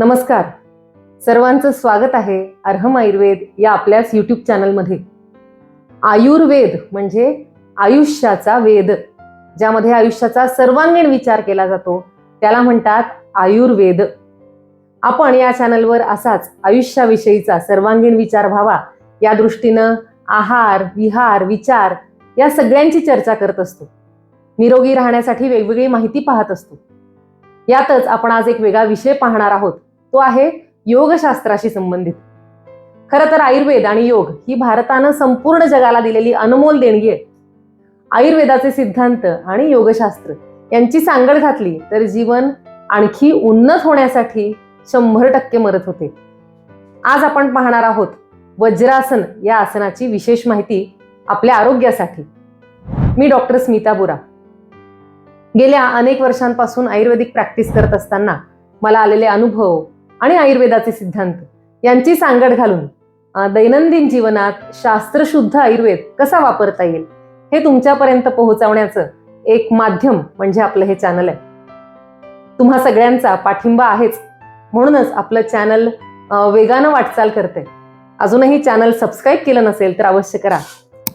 नमस्कार. सर्वांचं स्वागत आहे अर्हम आयुर्वेद या आपल्याच यूट्यूब चॅनलमध्ये. आयुर्वेद म्हणजे आयुष्याचा वेद ज्यामध्ये आयुष्याचा सर्वांगीण विचार केला जातो. त्याला म्हणतात आयुर्वेद. आपण या चॅनलवर असाच आयुष्याविषयीचा सर्वांगीण विचार व्हावा या दृष्टीनं आहार विहार विचार या सगळ्यांची चर्चा करत असतो. निरोगी राहण्यासाठी वेगवेगळी माहिती पाहत असतो. यातच आपण आज एक वेगळा विषय पाहणार आहोत. तो आहे योगशास्त्राशी संबंधित. खरं तर आयुर्वेद आणि योग ही भारतानं संपूर्ण जगाला दिलेली अनमोल देणगी आहे आयुर्वेदाचे सिद्धांत आणि योगशास्त्र यांची सांगड घातली तर जीवन आणखी उन्नत होण्यासाठी शंभर टक्के मदत होते. आज आपण पाहणार आहोत वज्रासन या आसनाची विशेष माहिती आपल्या आरोग्यासाठी. मी डॉक्टर स्मिता बुरा. गेल्या अनेक वर्षांपासून आयुर्वेदिक प्रॅक्टिस करत असताना मला आलेले अनुभव आणि आयुर्वेदाचे सिद्धांत यांची सांगड घालून दैनंदिन जीवनात शास्त्रशुद्ध आयुर्वेद कसा वापरता येईल हे तुमच्यापर्यंत पोहोचवण्याचं एक माध्यम म्हणजे आपलं हे चॅनल आहे. तुम्हा सगळ्यांचा पाठिंबा आहेच. म्हणूनच आपलं चॅनल वेगानं वाटचाल करते. अजूनही चॅनल सबस्क्राईब केलं नसेल तर अवश्य करा.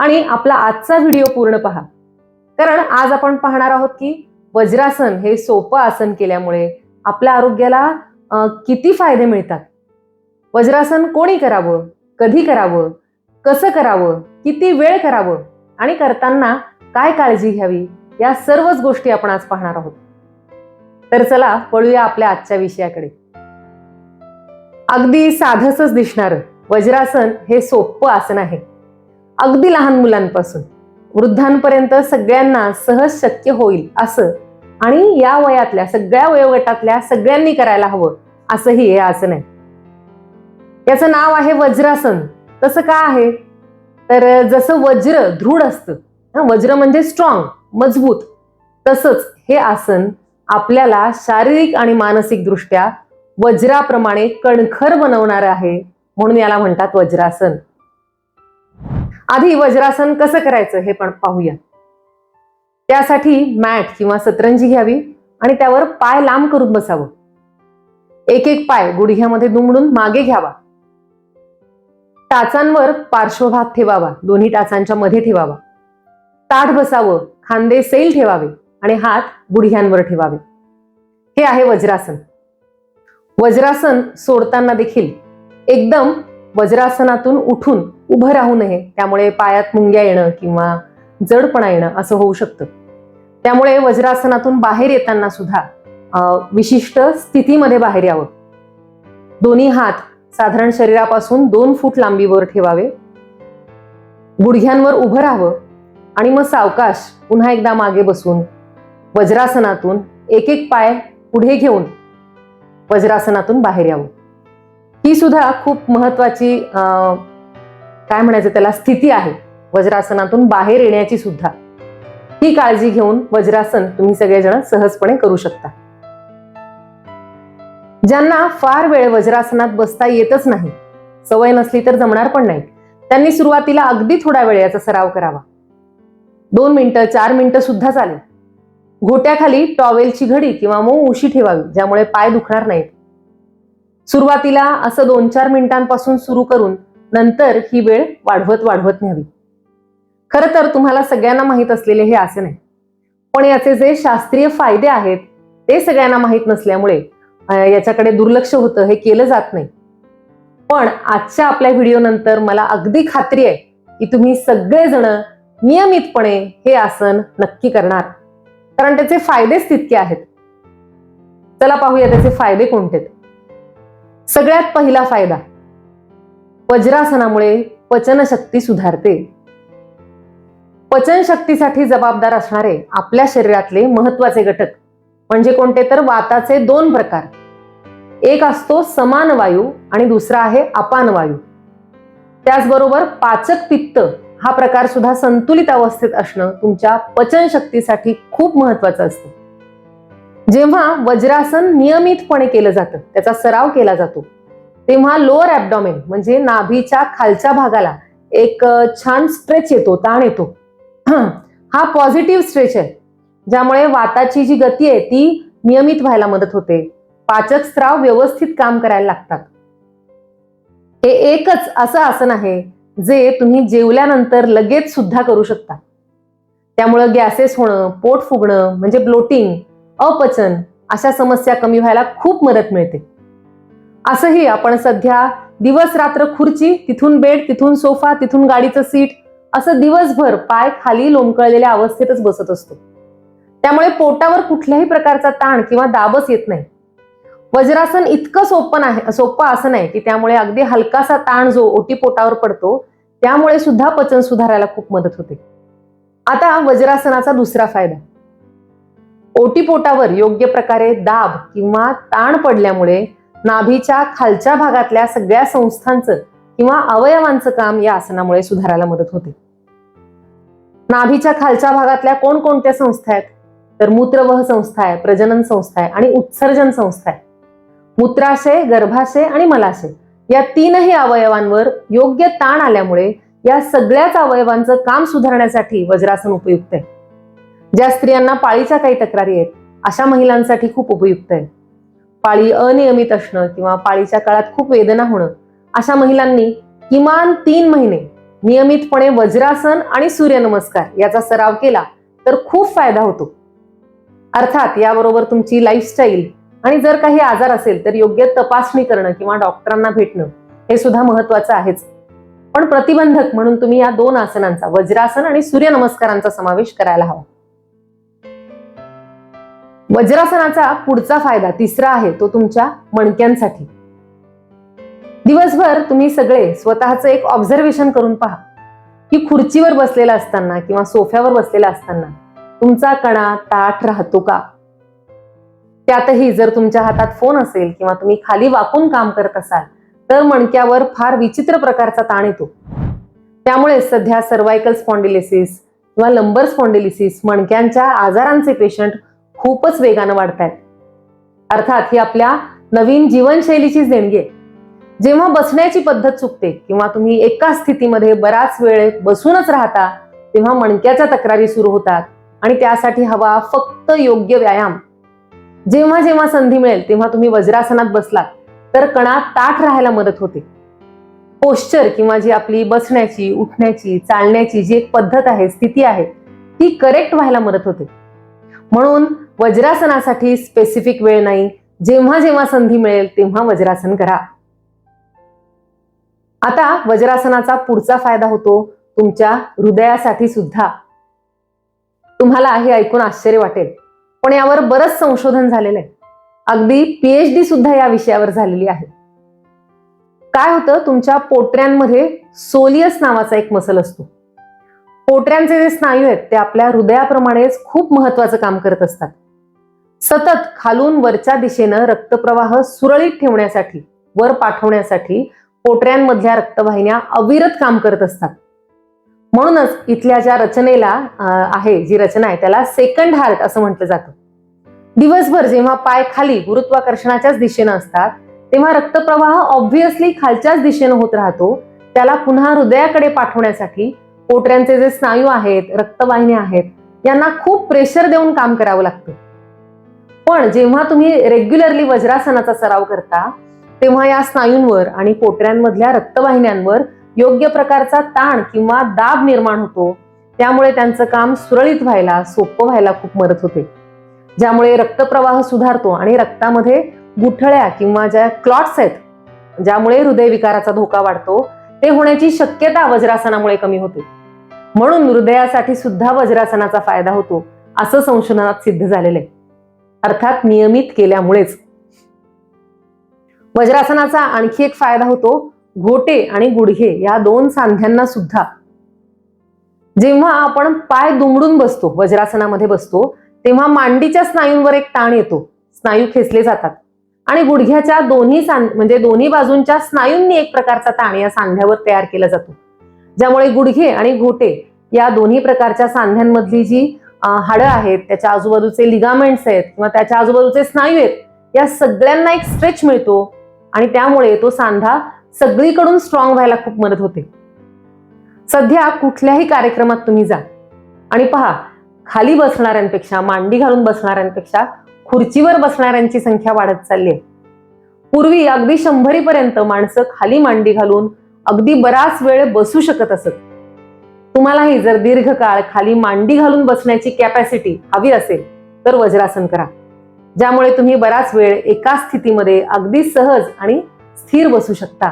आणि आपला आजचा व्हिडिओ पूर्ण पहा. कारण आज आपण पाहणार आहोत की वज्रासन हे सोपं आसन केल्यामुळे आपल्या आरोग्याला किती फायदे मिळतात? वज्रासन कोणी करावं? कधी करावं? कसं करावं? किती वेळ करावं? आणि करताना काय काळजी घ्यावी? या सर्वच गोष्टी आपण आज पाहणार आहोत. तर चला वळूया आपल्या आजच्या विषयाकडे. अगदी साधसच दिसणार वज्रासन हे सोपं आसन आहे. अगदी लहान मुलांपासून. वृद्धांपर्यंत सगळ्यांना सहज शक्य होईल असं. आणि या वयातल्या सगळ्या वयोगटातल्या सगळ्यांनी करायला हवं असंही हे आसन आहे. याचं नाव आहे वज्रासन. तसं का आहे? तर जसं वज्र दृढ असतं वज्र म्हणजे स्ट्रॉंग मजबूत. तसंच हे आसन आपल्याला शारीरिक आणि मानसिक दृष्ट्या वज्राप्रमाणे कणखर बनवणार आहे म्हणून याला म्हणतात वज्रासन. आधी वज्रासन कसं करायचं हे पण पाहूया. त्यासाठी मॅट किंवा सतरंजी घ्यावी आणि त्यावर पाय लांब करून बसावं. एक एक पाय गुडघ्यामध्ये दुमडून मागे घ्यावा. टाचांवर पार्श्वभाग ठेवावा. दोन्ही टाचांच्या मध्ये ठेवावा. ताठ बसावं. खांदे सैल ठेवावे आणि हात गुडघ्यांवर ठेवावे. हे आहे वज्रासन. वज्रासन सोडताना देखील एकदम वज्रासनातून उठून उभं राहू नये. त्यामुळे पायात मुंग्या येणं किंवा जडपणा येणं असं होऊ शकतं. त्यामुळे वज्रासनातून बाहेर येताना सुद्धा अं, विशिष्ट स्थितीमध्ये बाहेर यावं. दोन्ही हात साधारण शरीरापासून दोन फूट लांबीवर ठेवावे. गुडघ्यांवर उभं राहावं आणि मग सावकाश पुन्हा एकदा मागे बसून वज्रासनातून एक एक पाय पुढे घेऊन वज्रासनातून बाहेर यावं. ही सुद्धा खूप महत्वाची अं, काय म्हणायचं त्याला स्थिती आहे वज्रासनातून बाहेर येण्याची सुद्धा. ही काळजी घेऊन वज्रासन तुम्ही सगळेजण सहजपणे करू शकता. ज्यांना फार वेळ वज्रासनात बसता येतच नाही सवय नसली तर जमणार पण नाही त्यांनी सुरुवातीला अगदी थोडा वेळ याचा सराव करावा. दोन मिनिटं चार मिनिटं सुद्धा चालेल. घोट्याखाली टॉवेलची घडी किंवा मऊ उशी ठेवावी ज्यामुळे पाय दुखणार नाहीत. सुरुवातीला असं दोन चार मिनिटांपासून सुरू करून नंतर ही वेळ वाढवत वाढवत न्यावी. खरं तर तुम्हाला सगळ्यांना माहीत असलेले हे आसन आहे. पण याचे जे शास्त्रीय फायदे आहेत ते सगळ्यांना माहीत नसल्यामुळे याच्याकडे दुर्लक्ष होतं हे केलं जात नाही. पण आजच्या आपल्या व्हिडिओ नंतर मला अगदी खात्री आहे की तुम्ही सगळेजण नियमितपणे हे आसन नक्की करणार. कारण त्याचे फायदेच तितके आहेत. चला पाहूया त्याचे फायदे कोणते आहेत. सगळ्यात पहिला फायदा. वज्रासनामुळे पचनशक्ती सुधारते. पचनशक्तीसाठी जबाबदार असणारे आपल्या शरीरातले महत्त्वाचे घटक म्हणजे कोणते तर वाताचे दोन प्रकार. एक असतो समान वायू आणि दुसरा आहे अपान वायू. त्याचबरोबर पाचक पित्त हा प्रकार सुद्धा संतुलित अवस्थेत असणं तुमच्या पचनशक्तीसाठी खूप महत्वाचं असतं. जेव्हा वज्रासन नियमितपणे केलं जातं त्याचा सराव केला जातो तेव्हा लोअर ॲबडॉमेन म्हणजे नाभीच्या खालच्या भागाला एक छान स्ट्रेच येतो ताण येतो. हा पॉझिटिव्ह स्ट्रेच आहे ज्यामुळे वाताची जी गती आहे ती नियमित व्हायला मदत होते. पाचक स्त्राव व्यवस्थित काम करायला लागतात. हे एकच असं आसन आहे जे तुम्ही जेवल्यानंतर लगेच सुद्धा करू शकता. त्यामुळं गॅसेस होणं पोट फुगणं म्हणजे ब्लोटिंग अपचन अशा समस्या कमी व्हायला खूप मदत मिळते. असंही आपण सध्या दिवस रात्र खुर्ची तिथून बेड तिथून सोफा तिथून गाडीचं सीट असं दिवसभर पाय खाली लोंबकळलेल्या अवस्थेतच बसत असतो. त्यामुळे पोटावर कुठल्याही प्रकारचा ताण किंवा दाबच येत नाही. वज्रासन इतकं सोपं आहे सोपं असं नाही की त्यामुळे अगदी हलकासा ताण जो ओटी पोटावर पडतो त्यामुळे सुद्धा पचन सुधारायला खूप मदत होते. आता वज्रासनाचा दुसरा फायदा. ओटीपोटावर योग्य प्रकारे दाब किंवा ताण पडल्यामुळे नाभीच्या खालच्या भागातल्या सगळ्या संस्थांचं किंवा अवयवांचं काम या आसनामुळे सुधारायला मदत होते. नाभीच्या खालच्या भागातल्या कोणकोणत्या संस्था आहेत? तर मूत्रवह संस्था आहे प्रजनन संस्था आहे आणि उत्सर्जन संस्था आहे. मूत्राशय गर्भाशय आणि मलाशय या तीनही अवयवांवर योग्य ताण आल्यामुळे या सगळ्याच अवयवांचं काम सुधारण्यासाठी वज्रासन उपयुक्त आहे. ज्या स्त्रियांना पाळीच्या काही तक्रारी आहेत अशा महिलांसाठी खूप उपयुक्त आहे. पाळी अनियमित असणं किंवा पाळीच्या काळात खूप वेदना होणं अशा महिलांनी किमान तीन महिने नियमितपणे वज्रासन आणि सूर्यनमस्कार याचा सराव केला तर खूप फायदा होतो. अर्थात याबरोबर तुमची लाईफस्टाईल आणि जर काही आजार असेल तर योग्य तपासणी करणं किंवा डॉक्टरांना भेटणं हे सुद्धा महत्वाचं आहेच. पण प्रतिबंधक म्हणून तुम्ही या दोन आसनांचा वज्रासन आणि सूर्यनमस्कारांचा समावेश करायला हवा. वज्रासनाचा पुढचा फायदा तिसरा आहे तो तुमच्या मणक्यांसाठी. दिवसभर तुम्ही सगळे स्वतःचं एक ऑब्झर्वेशन करून पहा. की खुर्चीवर बसलेला असताना किंवा सोफ्यावर बसलेला असताना तुमचा कणा ताठ राहतो का? त्यातही जर तुमच्या हातात फोन असेल किंवा तुम्ही खाली वाकून काम करत असाल तर मणक्यावर फार विचित्र प्रकारचा ताण येतो. त्यामुळे सध्या सर्वायकल स्पॉन्डिलिसिस किंवा लंबर स्पॉन्डिलिसिस मणक्यांच्या आजारांचे पेशंट खूपच वेगानं वाढत आहेत अर्थात ही आपल्या नवीन जीवनशैलीचीच देणगी आहे. जेव्हा बसण्याची पद्धत चुकते किंवा तुम्ही एका स्थितीमध्ये बराच वेळ बसूनच राहता तेव्हा मणक्याच्या तक्रारी सुरू होतात आणि त्यासाठी हवा फक्त योग्य व्यायाम. जेव्हा जेव्हा संधी मिळेल तेव्हा तुम्ही वज्रासनात बसलात तर कणात ताठ राहायला मदत होते. पोश्चर किंवा जी आपली बसण्याची उठण्याची चालण्याची जी एक पद्धत आहे स्थिती आहे ती करेक्ट व्हायला मदत होते. म्हणून वज्रासनासाठी स्पेसिफिक वेळ नाही. जेव्हा जेव्हा संधी मिळेल तेव्हा वज्रासन करा. आता वज्रासनाचा पुढचा फायदा होतो तुमच्या हृदयासाठी सुद्धा. तुम्हाला हे ऐकून आश्चर्य वाटेल. पण यावर बरंच संशोधन झालेलं आहे. अगदी पीएचडी सुद्धा या विषयावर झालेली आहे. काय होतं? तुमच्या पोटऱ्यांमध्ये सोलियस नावाचा एक मसल असतो. पोटऱ्यांचे जे स्नायू आहेत ते आपल्या हृदयाप्रमाणेच खूप महत्वाचं काम करत असतात. सतत खालून वरच्या दिशेनं रक्तप्रवाह सुरळीत ठेवण्यासाठी वर पाठवण्यासाठी पोटऱ्यांमधल्या रक्तवाहिन्या अविरत काम करत असतात. म्हणूनच इथल्या ज्या रचनेला आहे जी रचना आहे त्याला सेकंड हार्ट असं म्हटलं जातं. दिवसभर जेव्हा पाय खाली गुरुत्वाकर्षणाच्याच दिशेनं असतात तेव्हा रक्तप्रवाह ऑब्व्हियसली खालच्याच दिशेनं होत राहतो त्याला पुन्हा हृदयाकडे पाठवण्यासाठी पोटऱ्यांचे जे स्नायू आहेत रक्तवाहिन्या आहेत यांना खूप प्रेशर देऊन काम करावं लागतं. पण जेव्हा तुम्ही रेग्युलरली वज्रासनाचा सराव करता तेव्हा या स्नायूंवर आणि पोटऱ्यांमधल्या रक्तवाहिन्यांवर योग्य प्रकारचा ताण किंवा दाब निर्माण होतो. त्यामुळे त्यांचं काम सुरळीत व्हायला सोपं व्हायला खूप मदत होते. ज्यामुळे रक्तप्रवाह सुधारतो आणि रक्तामध्ये गुठळ्या किंवा ज्या क्लॉट्स आहेत ज्यामुळे हृदयविकाराचा धोका वाढतो ते होण्याची शक्यता वज्रासनामुळे कमी होते. म्हणून हृदयासाठी सुद्धा वज्रासनाचा फायदा होतो. असं संशोधनात सिद्ध झालेलं आहे अर्थात नियमित केल्यामुळेच. वज्रासनाचा आणखी एक फायदा होतो घोटे आणि गुडघे या दोन सांध्यांना सुद्धा. जेव्हा आपण पाय दुमडून बसतो वज्रासनामध्ये बसतो तेव्हा मांडीच्या स्नायूंवर एक ताण येतो. स्नायू खेचले जातात. आणि गुडघ्याच्या दोन्ही म्हणजे दोन्ही बाजूंच्या स्नायूंनी एक प्रकारचा ताण या सांध्यावर तयार केला जातो. ज्यामुळे गुडघे आणि घोटे या दोन्ही प्रकारच्या सांध्यांमधली जी हाडं आहेत त्याच्या आजूबाजूचे लिगामेंट्स आहेत किंवा त्याच्या आजूबाजूचे स्नायू आहेत या सगळ्यांना एक स्ट्रेच मिळतो आणि त्यामुळे तो सांधा सगळीकडून स्ट्रॉंग व्हायला खूप मदत होते. सध्या कुठल्याही कार्यक्रमात तुम्ही जा आणि पहा खाली बसणाऱ्यांपेक्षा मांडी घालून बसणाऱ्यांपेक्षा खुर्चीवर बसणाऱ्यांची संख्या वाढत चालली आहे. पूर्वी अगदी शंभरीपर्यंत माणसं खाली मांडी घालून अगदी बराच वेळ बसू शकत असत. तुम्हालाही जर दीर्घकाळ खाली मांडी घालून बसण्याची कॅपॅसिटी हवी असेल तर वज्रासन करा. ज्यामुळे तुम्ही बराच वेळ एका स्थितीमध्ये अगदी सहज आणि स्थिर बसू शकता.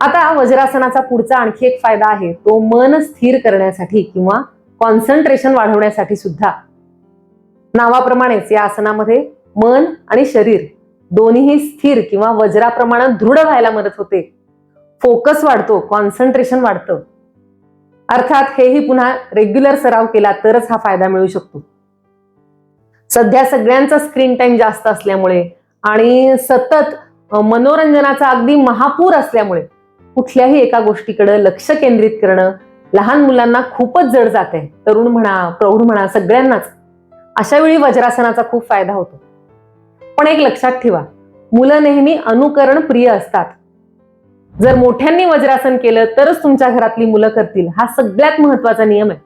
आता वज्रासनाचा पुढचा आणखी एक फायदा आहे तो मन स्थिर करण्यासाठी किंवा कॉन्सन्ट्रेशन वाढवण्यासाठी सुद्धा. नावाप्रमाणेच या आसनामध्ये मन आणि शरीर दोन्हीही स्थिर किंवा वज्राप्रमाणे दृढ व्हायला मदत होते. फोकस वाढतो कॉन्सन्ट्रेशन वाढतं. अर्थात हेही पुन्हा रेग्युलर सराव केला तरच हा फायदा मिळू शकतो. सध्या सगळ्यांचा स्क्रीन टाइम जास्त असल्यामुळे आणि सतत मनोरंजनाचा अगदी महापूर असल्यामुळे कुठल्याही एका गोष्टीकडे लक्ष केंद्रित करणं लहान मुलांना खूपच जड जात आहे तरुण म्हणा प्रौढ म्हणा सगळ्यांनाच. अशा वेळी वज्रासनाचा खूप फायदा होतो. पण एक लक्षात ठेवा मुलं नेहमी अनुकरण प्रिय असतात. जर मोठ्यांनी वज्रासन केलं तरच तुमच्या घरातली मुलं करतील. हा सगळ्यात महत्त्वाचा नियम आहे.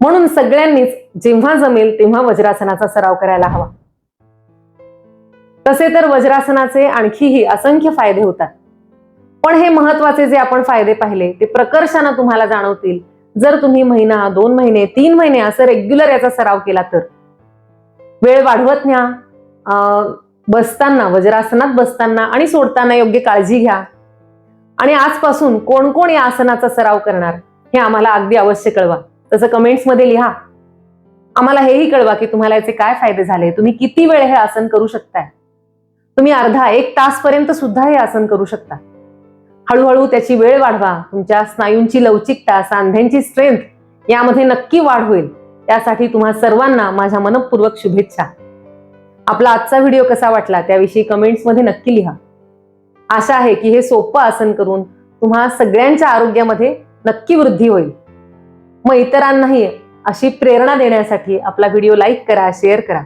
म्हणून सगळ्यांनीच जेव्हा जमेल तेव्हा वज्रासनाचा सराव करायला हवा. तसे तर वज्रासनाचे आणखीही असंख्य फायदे होतात. पण हे महत्त्वाचे जे आपण फायदे पाहिले ते प्रकर्षानं तुम्हाला जाणवतील. जर तुम्ही महिना दोन महिने तीन महिने असं रेग्युलर याचा सराव केला तर. वेळ वाढवत न्या. अं, बसताना वज्रासनात बसताना आणि सोडताना योग्य काळजी घ्या. आणि आजपासून कोण कोण या आसनाचा सराव करणार हे आम्हाला अगदी अवश्य कळवा. तसं कमेंट्समध्ये लिहा. आम्हाला हेही कळवा की तुम्हाला याचे काय फायदे झाले तुम्ही किती वेळ हे आसन करू शकताय? तुम्ही अर्धा एक तास पर्यंत सुद्धा हे आसन करू शकता. हळूहळू त्याची वेळ वाढवा तुमच्या स्नायूंची लवचिकता सांध्यांची स्ट्रेंथ यामध्ये नक्की वाढ होईल. त्यासाठी तुम्हा सर्वांना माझ्या मनपूर्वक शुभेच्छा. आपला आजचा व्हिडिओ कसा वाटला त्याविषयी कमेंट्समध्ये नक्की लिहा. आशा आहे की हे सोपं आसन करून तुम्हा सगळ्यांच्या आरोग्यामध्ये नक्की वृद्धी होईल. मग इतरांनाही अशी प्रेरणा देण्यासाठी आपला व्हिडिओ लाईक करा शेअर करा.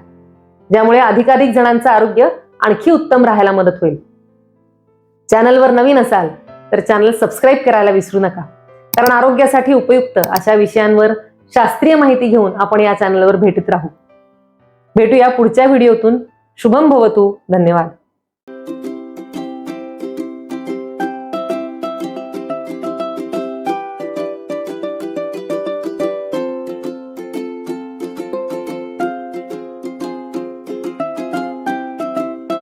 ज्यामुळे अधिकाधिक जणांचं आरोग्य आणखी उत्तम राहायला मदत होईल. चॅनलवर नवीन असाल तर चॅनल सबस्क्राईब करायला विसरू नका. कारण आरोग्यासाठी उपयुक्त अशा विषयांवर शास्त्रीय माहिती घेऊन आपण या चॅनलवर भेटत राहू. भेटूया पुढच्या व्हिडिओतून. शुभम भवतू. धन्यवाद.